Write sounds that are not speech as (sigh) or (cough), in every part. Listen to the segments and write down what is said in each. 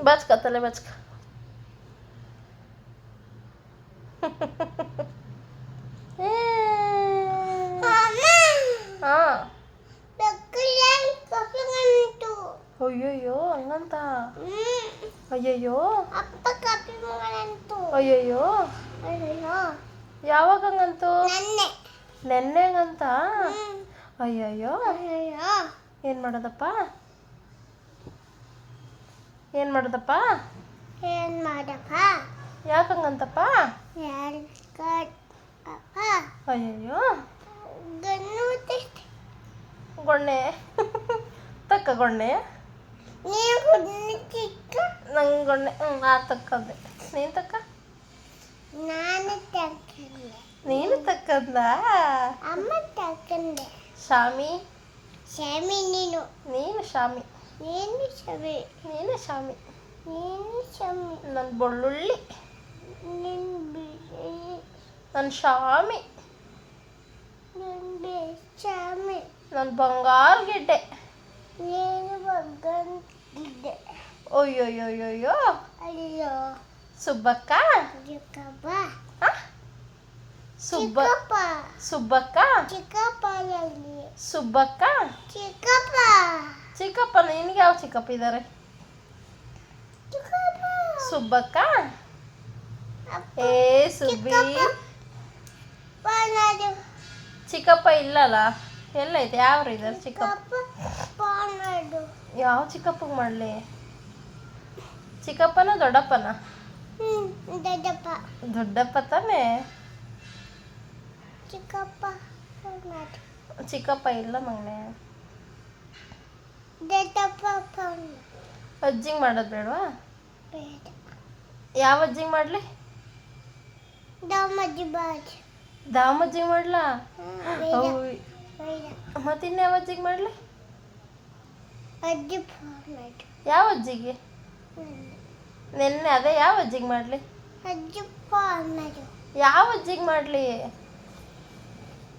ಬಚ್ಕ ತಲೆ ಬಚ್ಕ ಏ. ಹಾ ಅಯ್ಯಯ್ಯೋ ಹಂಗಂತ ಅಯ್ಯಯ್ಯೋ ಅಪ್ಪ ಕಾಪಿ ಮಗಳಂತು ಅಯ್ಯಯ್ಯೋ ಅಯ್ಯೋ ಯಾವಾಗ ಹಂಗಂತು ನನ್ನೆ ನೆನ್ನೆ ಹಂಗಂತ ಅಯ್ಯಯ್ಯೋ ಅಯ್ಯೋ ಏನು ಮಾಡೋದಪ್ಪ ಏನು ಮಾಡೋದಪ್ಪ? ಏನ್ ಮಾಡಪ್ಪ? ಯಾಕಂಗಂತಪ್ಪ? ಅಯ್ಯಯ್ಯೋ. ಗೊಣ್ಣೆ. ತಕ್ಕ ಗೊಣ್ಣೆ. ನಂಗೆ ಗೊಣ್ಣೆ. ಹ್ಞೂ ಆ ತಕ್ಕಂದೆ ನೀನು ತಕ್ಕ? ನಾನು ತಕ್ಕಂಡೆ ನೀನು ತಕ್ಕಂದ ಅಮ್ಮ ತಕ್ಕಂಡೆ ಶಾಮಿ? ಶಮಿ ನೀನು. ನೀನು ಶಾಮಿ. ನೀನು ಶಮಿ ನೀನು ಶಾಮಿ ನೀನು ಶಮಿ ನನ್ನ ಬೆಳ್ಳುಳ್ಳಿ ನಿನ್ ಬಿಸಿ ನನ್ನ ಶಾಮಿ ನಿನ್ ಬೇಚಾಮಿ ನನ್ನ ಬಂಗಾರ ಗಿಡ್ಡೆ ನೀನು ಬಗ್ಗಂತಿದ್ದೆ ಅಯ್ಯೋಯ್ಯೋಯ್ಯೋ ಅಯ್ಯೋ. ಸುಬ್ಬಕ್ಕ? ಚಿಕ್ಕಪ್ಪ. ಆ? ಸುಬ್ಬ ಚಿಕ್ಕಪ್ಪ. ಸುಬ್ಬಕ್ಕ? ಚಿಕ್ಕಪ್ಪ ಎಲ್ಲಿ ಸುಬ್ಬಕ್ಕ? ಚಿಕ್ಕಪ್ಪ. ಚಿಕ್ಕಪ್ಪ ನಿನ್ಗೆ ಯಾವ ಚಿಕ್ಕಪ್ಪ ಇದ್ದಾರೆ ಸುಬ್ಬಕ್ಕ? ಏ ಸುಬ್ಬಿ. ಚಿಕ್ಕಪ್ಪ ಇಲ್ಲಲ್ಲ? ಎಲ್ಲ ಎಲ್ಲೈತೆ? ಯಾವ್ರು ಇದ್ದಾರೆ ಚಿಕ್ಕಪ್ಪ? ಯಾವ ಚಿಕ್ಕಪ್ಪಗೆ ಮಾಡಲಿ? ಚಿಕ್ಕಪ್ಪನ ದೊಡ್ಡಪ್ಪನ? ದೊಡ್ಡಪ್ಪ. ದೊಡ್ಡಪ್ಪ ತಾನೇ? ಚಿಕ್ಕಪ್ಪ ಚಿಕ್ಕಪ್ಪ ಇಲ್ಲ ಮಗನೆ ಅಜ್ಜಿಗೆ ಮಾಡೋದು ಬೇಡವಾ? ಯಾವ ಅಜ್ಜಿಂಗ್ ಮಾಡಲಿ? ದಾಮಜ್ಜಿಗೆ ಮಾಡ್ಲಾ? ಬೇಡ. ಅವ್- ಬೇಡ. ಮತ್ತೆ ಇನ್ಯಾವ ಅಜ್ಜಿಗೆ ಮಾಡಲಿ? ಯಾವ ಅಜ್ಜಿಗೆ? ನೆನ್ನೆ ಅದೇ ಯಾವ ಅಜ್ಜಿಗೆ ಮಾಡಲಿ? ಯಾವ ಅಜ್ಜಿಗೆ ಮಾಡಲಿ?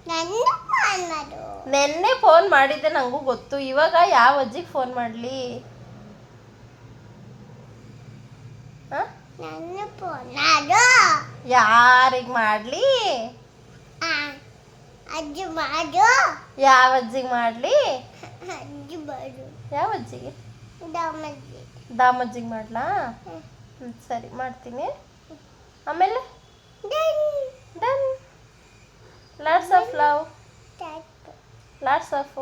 ನನ್ನ ಫೋನ್ ಮಾಡು. ನೆನ್ನೆ ಫೋನ್ ಮಾಡಿದ್ದೆ ನನಗೂ ಗೊತ್ತು. ಇವಾಗ ಯಾವ ಅಜ್ಜಿಗೆ ಫೋನ್ ಮಾಡಲಿ ಹಾಂ ನನ್ನ ಫೋನ್ ಮಾಡು ಯಾರಿಗೆ ಮಾಡಲಿ? ಅಜ್ಜಿ ಮಾಡು. ಯಾವ ಅಜ್ಜಿಗೆ ಮಾಡಲಿ? ಅಜ್ಜಿ ಮಾಡು. ಯಾವ ಅಜ್ಜಿಗೆ? ದಾಮಜ್ಜಿ. ದಾಮಜ್ಜಿಗೆ ಮಾಡ್ಲಾ? ಸರಿ ಮಾಡ್ತೀನಿ. ಆಮೇಲೆ? Done. Lots of love lots of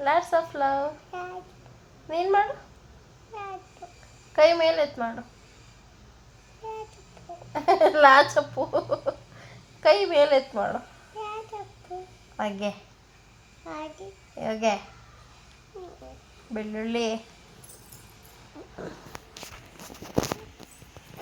lots of love ನೀನು ಮಾಡು. ಕೈ ಮೇಲೆ ಎತ್ತು ಮಾಡು. (laughs) ಲಾಚಪ್ಪು ಕೈ ಮೇಲೆ ಎತ್ ಮಾಡು ಹಾಗೆ. ಹಾಗೆ. ಬೆಳ್ಳುಳ್ಳಿ.